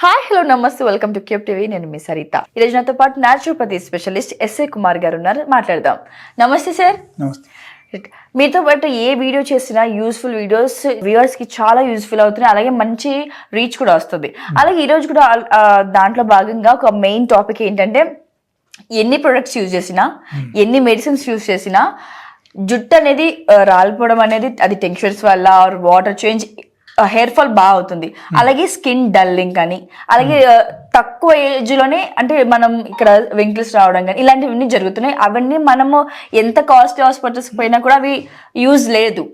Hi hello నమస్తే welcome to Cube TV. నేను మీ సరిత. ఈరోజు నాతో పాటు న్యాచురోపతి స్పెషలిస్ట్ ఎస్ఏ కుమార్ గారు ఉన్నారు. మాట్లాడదాం. నమస్తే సార్ నమస్తే. మీతో పాటు ఏ వీడియో చేసినా యూస్ఫుల్ వీడియోస్ వ్యూవర్స్కి చాలా యూస్ఫుల్ అవుతున్నాయి. అలాగే మంచి రీచ్ కూడా వస్తుంది. అలాగే ఈ రోజు కూడా దాంట్లో భాగంగా ఒక మెయిన్ టాపిక్ ఏంటంటే ఎన్ని ప్రొడక్ట్స్ యూజ్ చేసినా ఎన్ని మెడిసిన్స్ యూజ్ చేసినా జుట్టు అనేది రాలిపోవడం అనేది అది టెన్షన్స్ వల్ల or water change hair fall బాగా అవుతుంది. అలాగే స్కిన్ డల్లింగ్ కానీ అలాగే తక్కువ ఏజ్లోనే అంటే మనం ఇక్కడ వెంకిల్స్ రావడం కానీ ఇలాంటివన్నీ జరుగుతున్నాయి. అవన్నీ మనము ఎంత కాస్ట్ హాస్పిటల్స్ పోయినా కూడా అవి యూజ్ లేదు.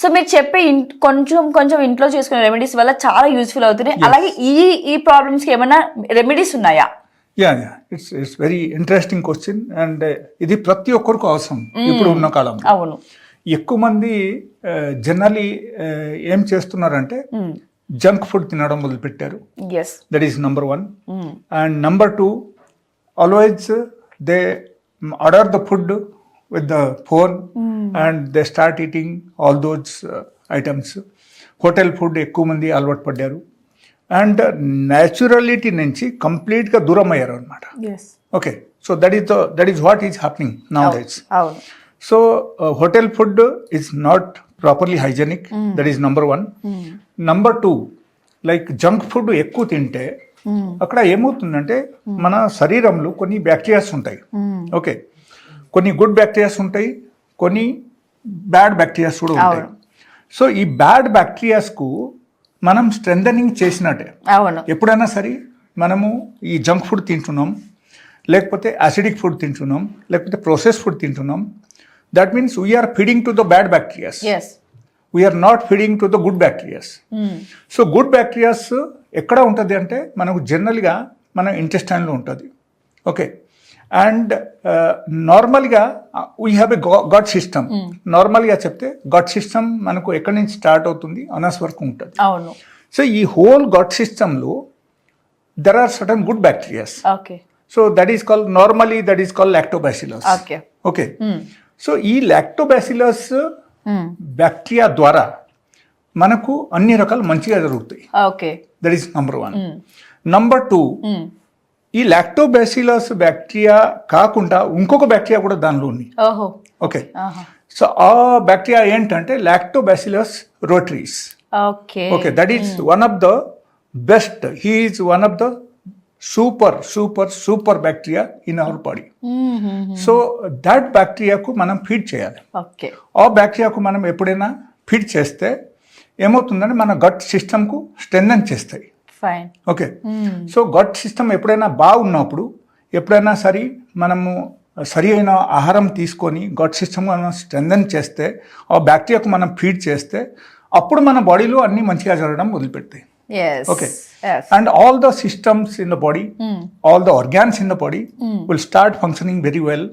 సో మీరు చెప్పే కొంచెం కొంచెం ఇంట్లో చేసుకునే రెమెడీస్ వల్ల చాలా యూస్ఫుల్ అవుతున్నాయి. అలాగే ఈ ఈ ప్రాబ్లమ్స్కి ఏమైనా రెమెడీస్ ఉన్నాయా? Yeah yeah it's it's very interesting question and ఇది ప్రతి ఒక్కరికి అవసరం ఇప్పుడు ఉన్న కాలంలో. అవును. ఎక్కువ మంది జనరలీ ఏం చేస్తున్నారంటే జంక్ ఫుడ్ తినడం మొదలుపెట్టారు. That is number one and number two always they order the food with the phone and they start eating all those items hotel food ఎక్కువ మంది అలవాటు పడ్డారు. అండ్ న్యాచురలిటీ నుంచి కంప్లీట్గా దూరం అయ్యారు అనమాట okay so that is that is what is happening now so hotel food is not properly hygienic that is number one number two like junk food ఎక్కువ తింటే అక్కడ ఏమవుతుందంటే మన శరీరంలో కొన్ని బ్యాక్టీరియాస్ ఉంటాయి. ఓకే కొన్ని గుడ్ బ్యాక్టీరియాస్ ఉంటాయి కొన్ని బ్యాడ్ బ్యాక్టీరియాస్ కూడా ఉంటాయి. సో ఈ బ్యాడ్ బ్యాక్టీరియాస్కు మనం స్ట్రెంథనింగ్ చేసినట్టే. ఎప్పుడైనా సరే మనము ఈ జంక్ ఫుడ్ తింటున్నాం లేకపోతే యాసిడిక్ ఫుడ్ తింటున్నాం లేకపోతే ప్రాసెస్ ఫుడ్ తింటున్నాం that means we are feeding to the bad bacterias yes we are not feeding to the good bacterias so good bacterias ఎక్కడ ఉంటుంది అంటే మనకు జనరల్గా మన ఇంటెస్టైన్లో ఉంటుంది. ఓకే అండ్ నార్మల్గా we have a gut system నార్మల్గా చెప్తే గాడ్ సిస్టమ్ మనకు ఎక్కడి నుంచి స్టార్ట్ అవుతుంది? అనస్ వరకు ఉంటుంది. అవును. సో ఈ హోల్ గాడ్ సిస్టంలో there are certain good bacterias okay so that is call normally that is call lactobacillus okay okay so ఈ లాక్టోబాసిలస్ బ్యాక్టీరియా ద్వారా మనకు అన్ని రకాలు మంచిగా జరుగుతాయి. Okay. That is number one number two ఈ లాక్టోబాసిలస్ బ్యాక్టీరియా కాకుండా ఇంకొక బ్యాక్టీరియా కూడా దానిలో ఉంది. ఓకే. సో ఆ బ్యాక్టీరియా ఏంటంటే lactobacillus reuteris okay. That is one of the best. He is one of the super, super, super bacteria in our body. So that బ్యాక్టీరియాకు మనం feed చేయాలి. ఓకే. ఆ బ్యాక్టీరియాకు మనం ఎప్పుడైనా ఫీడ్ చేస్తే ఏమవుతుందంటే మన గట్ సిస్టమ్కు స్ట్రెంథన్ చేస్తాయి. ఓకే. సో గట్ సిస్టమ్ ఎప్పుడైనా బాగున్నప్పుడు ఎప్పుడైనా సరే మనము సరి అయిన ఆహారం తీసుకొని గట్ సిస్టమ్ మనం స్ట్రెంథన్ చేస్తే ఆ బ్యాక్టీరియాకు మనం ఫీడ్ చేస్తే అప్పుడు మన బాడీలో అన్ని మంచిగా జరగడం మొదలుపెడతాయి. Yes Okay. And all the systems in the body all the organs in the body will start functioning very well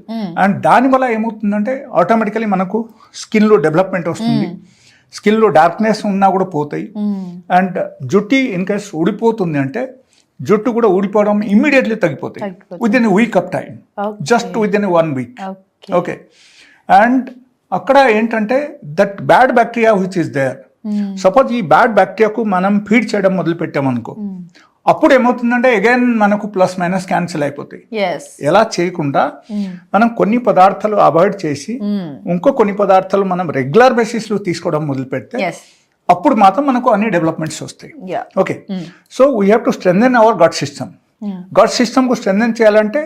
and దానివల్ల ఏమవుతుందంటే ఆటోమేటికలీ మనకు స్కిన్లో డెవలప్మెంట్ వస్తుంది. స్కిన్లో డార్క్నెస్ ఉన్నా కూడా పోతాయి. అండ్ జుట్టి ఇన్ కేస్ ఊడిపోతుంది అంటే జుట్టు కూడా ఊడిపోవడం ఇమ్మీడియట్లీ తగ్గిపోతాయి. Within week of time. Just within one week okay okay and అక్కడ ఏంటంటే that bad bacteria which is there suppose ఈ బ్యాడ్ బ్యాక్టీరియాకు మనం ఫీడ్ చేయడం మొదలు పెట్టామనుకో అప్పుడు ఏమవుతుందంటే అగైన్ మనకు ప్లస్ మైనస్ క్యాన్సిల్ అయిపోతాయి. ఎలా చేయకుండా మనం కొన్ని పదార్థాలు అవాయిడ్ చేసి ఇంకో కొన్ని పదార్థాలు మనం రెగ్యులర్ బేసిస్లో తీసుకోవడం మొదలు పెడితే అప్పుడు మాత్రం మనకు అన్ని డెవలప్మెంట్స్ వస్తాయి. Okay so we have to strengthen our gut system gut సిస్టమ్కు స్ట్రెంథెన్ చేయాలంటే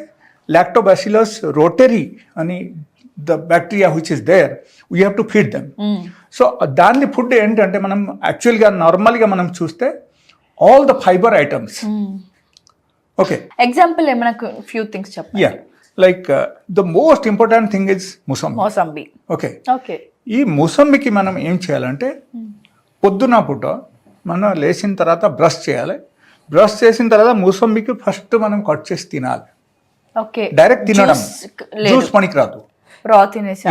లాక్టోబాసిలస్ రోటరీ అని the bacteria which is there we have to feed them so దాని ఫుడ్ ఏంటంటే మనం యాక్చువల్గా నార్మల్గా మనం చూస్తే all the fibre items okay example ఏమైనా ఫ్యూ థింగ్స్ చెప్పండి. Yeah like the most important thing is ముసమ్ mosambi okay okay ఈ ముసంబికి మనం ఏం చేయాలంటే పొద్దున పూట మనం లేచిన తర్వాత బ్రష్ చేయాలి. బ్రష్ చేసిన తర్వాత ముసంబికి ఫస్ట్ మనం కట్ చేసి తినాలి. ఓకే డైరెక్ట్ తినడం. జ్యూస్ పనికి రాదు రా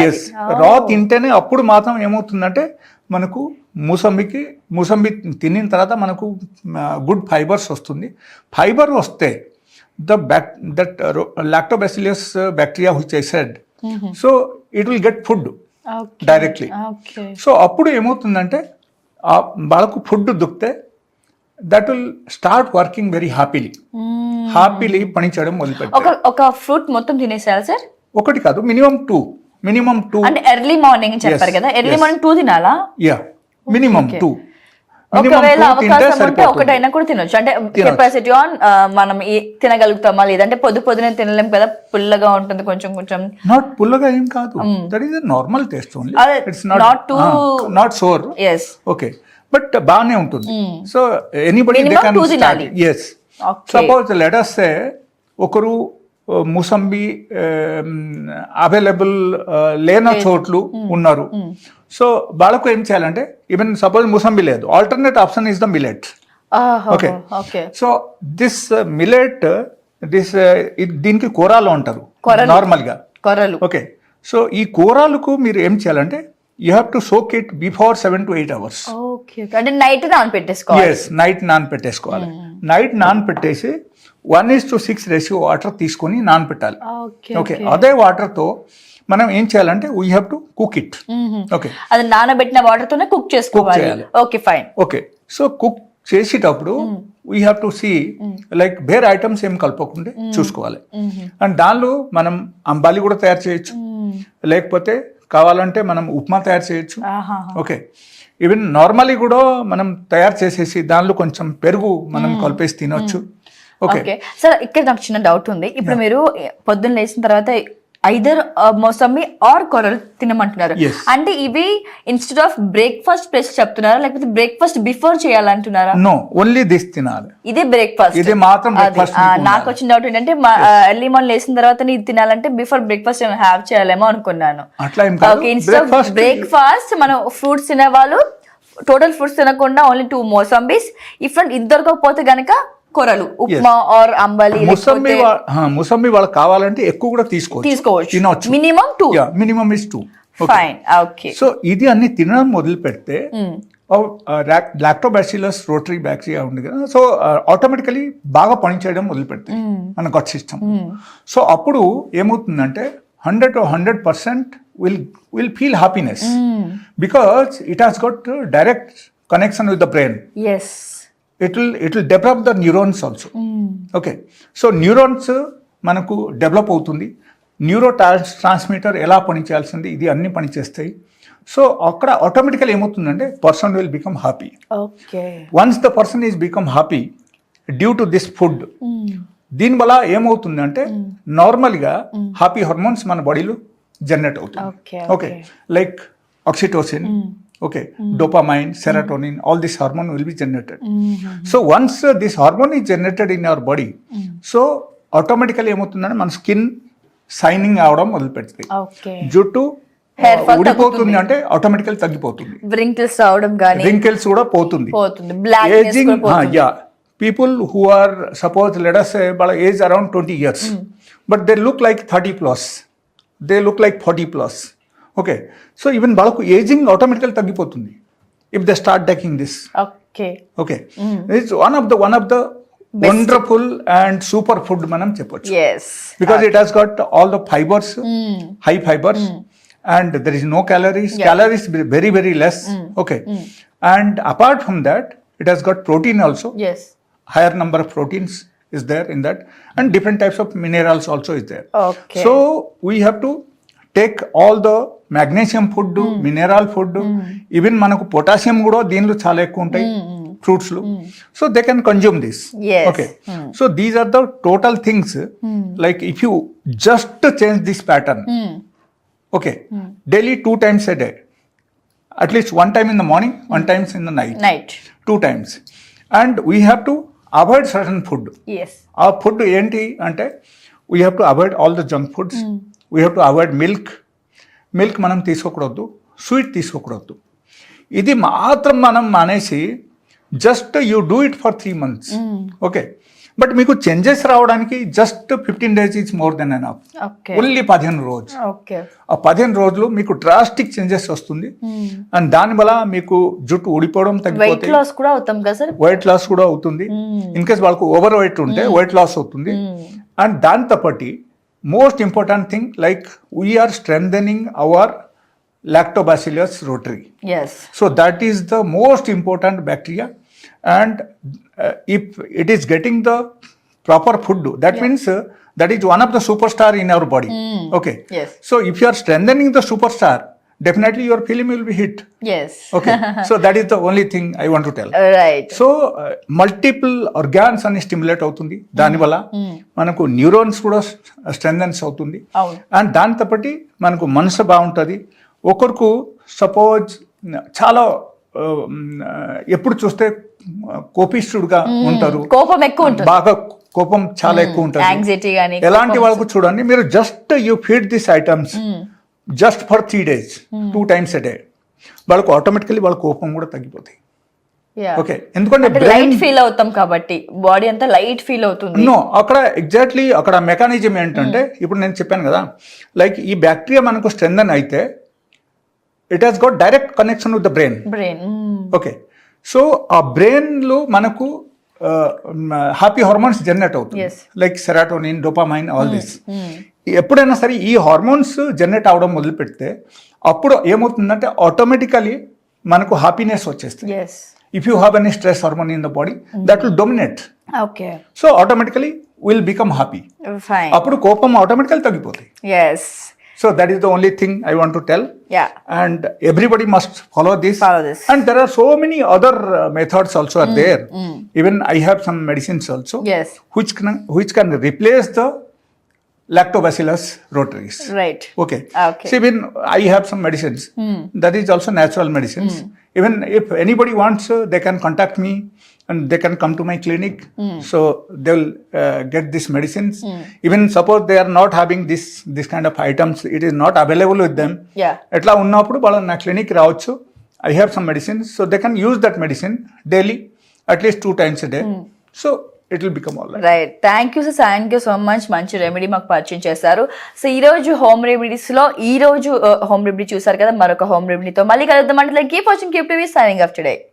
ఎస్ రా తింటేనే అప్పుడు మాత్రం ఏమవుతుందంటే మనకు మూసంబికి మూసంబి తినిన తర్వాత మనకు గుడ్ ఫైబర్స్ వస్తుంది. ఫైబర్ వస్తే the back that lactobacillus bacteria which I said so it will get food directly so అప్పుడు ఏమవుతుందంటే ఆ వాళ్ళకు ఫుడ్ దొరికితే that will start working very happily happily పని చేయడం మొదలుపెట్టారు ఒక ఒక ఫ్రూట్ మొత్తం తినేసేయాలి సార్ ఒకటి కాదు మినిమం టూ. Minimum two. అంటే ఎర్లీ మార్నింగ్ చెప్పారు కదా. ఎర్లీ. మార్నింగ్ టూ తినాలా? Yeah minimum. టూ ఒకవేళ అవకాశం ఉంటే ఒకటైనా కూడా తినొచ్చు. అంటే కెపాసిటీ ఆన్ మనం ఏ- తినగలుగుతామా లేదంటే పొద్దు పొద్దునే తినలేం కదా పుల్లగా ఉంటుంది కొంచెం కొంచెం. నాట్ పుల్లగా ఏం కాదు. That is normal taste only it's not not sour yes okay but బాగానే ఉంటుంది. So anybody they can start. Suppose let us say ఒకరు ముసంబి అవైలబుల్ లేని చోట్లు ఉన్నారు. సో వాళ్ళకు ఏం చేయాలంటే ఈవెన్ సపోజ్ ముసంబి లేదు alternate option is the millet. Okay. So this millet this దీనికి కూరాలు అంటారు కూరలు. నార్మల్గా కొర్రలు ఓకే సో ఈ కూరాలకు మీరు ఏం చేయాలంటే you have to soak it before seven to eight hours అంటే నైట్ నాన్ పెట్టేసుకోవాలి ఎస్ నైట్ నాన్ పెట్టేసుకోవాలి నైట్ నాన్ పెట్టేసి one is to six ratio water తీసుకొని నాన్ పెట్టాలి ఓకే అదే వాటర్తో మనం ఏం చేయాలంటే we have to cook it okay అది నానబెట్టిన వాటర్ తోనే కుక్ చేసుకోవాలి. Okay fine okay so cook చేసేటప్పుడు we have to see like వేరే ఐటమ్స్ ఏం కలపకుండా చూసుకోవాలి. అండ్ దానిలో మనం అంబాలి కూడా తయారు చేయొచ్చు. లేకపోతే కావాలంటే మనం ఉప్మా తయారు చేయొచ్చు. ఓకే ఈవెన్ నార్మలీ కూడా మనం తయారు చేసేసి దానిలో కొంచెం పెరుగు మనం కలిపేసి తినొచ్చు. ఓకే సార్ ఇక్కడ నాకు చిన్న డౌట్ ఉంది. ఇప్పుడు మీరు పొద్దున్న లేచిన తర్వాత ఐదర్ మోసంబి ఆర్ కొరలు తినమంటున్నారు. అంటే ఇవి ఇన్స్టెడ్ ఆఫ్ బ్రేక్ఫాస్ట్ ప్లేస్ చెప్తున్నారా? లేకపోతే బ్రేక్ఫాస్ట్ బిఫోర్ చేయాలంటున్నారా? నో ఓన్లీ దిస్ తినాలి. ఇదే బ్రేక్ఫాస్ట్ ఇది మాత్రం. నాకు వచ్చిన డౌట్ ఏంటంటే ఎర్లీ మార్నింగ్ లేచిన తర్వాత ఇది తినాలంటే బిఫోర్ బ్రేక్ఫాస్ట్ హ్యావ్ చేయాలేమో అనుకున్నాను. అట్లా ఏం కాదు. ఓకే ఇన్స్టెడ్ ఆఫ్ బ్రేక్ఫాస్ట్ మనం ఫ్రూట్స్ తినే వాళ్ళు టోటల్ ఫ్రూట్స్ తినకుండా ఓన్లీ టూ మోసంబీస్ ఇఫ్ దొరకకపోతే గనక కొరలు ఉప్మా ఆర్ అంబలి హా, ముసంబి వాళ్ళకి కావాలంటే ఎక్కువ కూడా తీసుకోవచ్చు. తీసుకోవచ్చు. Minimum two minimum is two fine okay so ఇది అన్ని తినడం మొదలు పెడితే లాక్టోబాసిలస్ రోటరీ బ్యాక్టీరియా ఉంది కదా. సో ఆటోమేటికలీ బాగా పనిచేయడం మొదలు పెడతాయి మన గట్ సిస్టమ్ సో అప్పుడు ఏమవుతుందంటే hundred to hundred percent will will feel happiness because it has got direct connection with the brain yes it will it will develop the neurons also okay so neurons మనకు develop అవుతుంది. Neuro trans transmitter ఎలా పనిచేయాల్సింది ఇది అన్ని పనిచేస్తాయి so అక్కడ ఆటోమేటికల్ ఏమవుతుందంటే person will become happy once the person is become happy due to this food దీనివల్ల ఏమవుతుందంటే నార్మల్గా హ్యాపీ హార్మోన్స్ మన బాడీలో జనరేట్ అవుతుంది okay like oxytocin okay dopamine serotonin all this hormone will be generated so once this hormone is generated in our body so automatically ఏమవుతుందంటే మన skin signing అవడం మొదలు పెడుతుంది జుట్టు fall ఊడిపోతుంది అంటే ఆటోమేటికల్ తగ్గిపోతుంది. వ్రింకిల్స్ రావడం కానీ రింకిల్స్ కూడా పోతుంది. Ageing yeah people who are suppose let's వాళ్ళ age around twenty years but they look like thirty plus they look like forty plus okay so even వాళ్ళకు ఏజింగ్ ఆటోమేటికల్ తగ్గిపోతుంది if they start taking this okay okay it's one of the one of the wonderful and super food మనం చెప్పొచ్చు yes because it has got all the fibers high fibers and there is no calories calories be- very very less okay and apart from that it has got protein also yes higher number of proteins is there in that and different types of minerals also is there okay so we have to take all the magnesium food mineral food even మనకు potassium కూడా దీనిలో చాలా ఎక్కువ ఉంటాయి ఫ్రూట్స్లో so they can consume this. Okay so these are the total things like if you just change this pattern okay daily two times a day at least one time in the morning one times in the night night two times and we have to avoid certain food ఆ food ఏంటి అంటే we have to avoid all the junk foods we have to avoid milk milk మనం తీసుకోకూడదు sweet తీసుకోకూడదు. ఇది మాత్రం మనం మానేసి just you do it for three months. Okay. But మీకు చేంజెస్ రావడానికి just fifteen days is more than enough only పదిహేను రోజు ఆ పదిహేను రోజులు మీకు డ్రాస్టిక్ చేంజెస్ వస్తుంది. అండ్ దానివల్ల మీకు జుట్టు ఊడిపోవడం వెయిట్ తగ్గిపోతే లాస్ కూడా అవుతాం కదా సార్? వెయిట్ లాస్ కూడా అవుతుంది. ఇన్ కేస్ వాళ్ళకు ఓవర్ వెయిట్ ఉంటే వెయిట్ లాస్ అవుతుంది. అండ్ దాంతో పాటు most important thing like we are strengthening our lactobacillus rotary. Yes. So that is the most important bacteria. And uh, if it is getting the proper food that means uh, that is one of the superstar in our body. Mm. okay. Yes. So if you are strengthening the superstar definitely your film will be hit. Yes okay. So that is the only thing i want to tell. Right so multiple organs అని stimulate అవుతుంది. దానివల్ల మనకు neurons కూడా strengthens అవుతుంది. And దాంతో పాటు మనకు మనసు బాగుంటుంది. ఒకరికి సపోజ్ చాలా ఎప్పుడు చూస్తే కోపిష్ఠుడుగా ఉంటారు. కోపం ఎక్కువ బాగా కోపం చాలా ఎక్కువ ఉంటుంది. ఎలాంటి వాళ్ళకు చూడండి మీరు just you feed this items just for three days two times a day వాళ్ళకు ఆటోమేటికలీ వాళ్ళ కోపం కూడా తగ్గిపోతాయి. ఓకే ఎందుకంటే లైట్ ఫీల్ అవుతాం కాబట్టి బాడీ అంతా లైట్ ఫీల్ అవుతుంది. నో అక్కడ ఎగ్జాక్ట్లీ అక్కడ మెకానిజం ఏంటంటే ఇప్పుడు నేను చెప్పాను కదా లైక్ ఈ బ్యాక్టీరియా మనకు స్ట్రెంథన్ అయితే it has got direct connection with the brain brain okay so ఆ బ్రెయిన్లో మనకు హ్యాపీ హార్మోన్స్ జనరేట్ అవుతుంది. Like serotonin dopamine all this ఎప్పుడైనా సరే ఈ హార్మోన్స్ జనరేట్ అవడం మొదలు పెడితే అప్పుడు ఏమవుతుందంటే ఆటోమేటికలీ మనకు హ్యాపీనెస్ వచ్చేస్తుంది. If you have any stress hormone in the body that will dominate okay so automatically will become happy అప్పుడు కోపం ఆటోమేటికల్ తగ్గిపోతాయి So that is the only thing I want to tell. Yeah. And everybody must follow this. Follow this. And there are so many other uh, methods also are mm, there. Mm. Even I have some medicines also. Yes. Which can which can replace the lactobacillus rotaries. Right. Okay. Ah, okay. See, even I have some medicines. Mm. That is also natural medicines. Mm. Even if anybody wants, uh, they can contact me and they can come to my clinic. So they will uh, get these medicines. Even suppose they are not having this this kind of items it is not available with them. Yeah ఎట్లా ఉన్నప్పుడు వాళ్ళు నా clinic రావచ్చు. I have some medicine so they can use that medicine daily at least two times day so it will become all right thank you sir thank you so much మంచి remedy మాకు పరిచయం చేశారు. సో ఈ రోజు home రెమెడీస్లో ఈ రోజు home remedy చూసారు కదా మరొక హోమ్ రెమెడీతో మళ్ళీ కలుద్దాం అంటే keep watching keep TV signing off today